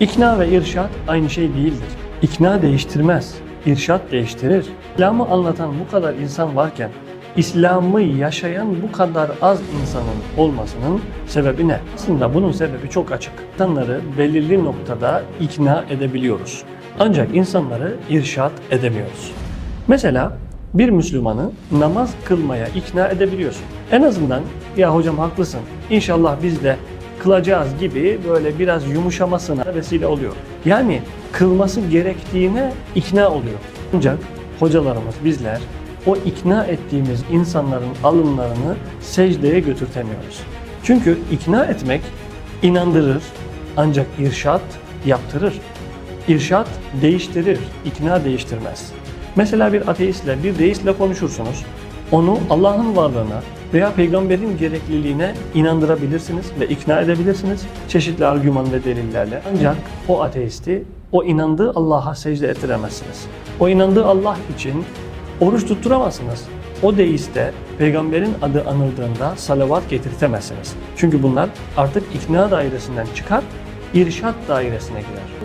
İkna ve irşat aynı şey değildir. İkna değiştirmez, irşat değiştirir. İslam'ı anlatan bu kadar insan varken, İslam'ı yaşayan bu kadar az insanın olmasının sebebi ne? Aslında bunun sebebi çok açık. İnsanları belirli noktada ikna edebiliyoruz. Ancak insanları irşat edemiyoruz. Mesela bir Müslümanı namaz kılmaya ikna edebiliyorsun. En azından ya hocam haklısın inşallah biz de kılacağız gibi böyle biraz yumuşamasına vesile oluyor. Yani kılması gerektiğine ikna oluyor. Ancak hocalarımız bizler o ikna ettiğimiz insanların alınlarını secdeye götürtemiyoruz. Çünkü ikna etmek inandırır ancak irşat yaptırır. İrşat değiştirir, ikna değiştirmez. Mesela bir ateistle, bir deistle konuşursunuz. Onu Allah'ın varlığına veya peygamberin gerekliliğine inandırabilirsiniz ve ikna edebilirsiniz çeşitli argüman ve delillerle. Ancak o ateisti o inandığı Allah'a secde ettiremezsiniz. O inandığı Allah için oruç tutturamazsınız. O deiste peygamberin adı anıldığında salavat getirtemezsiniz. Çünkü bunlar artık ikna dairesinden çıkar, irşat dairesine girer.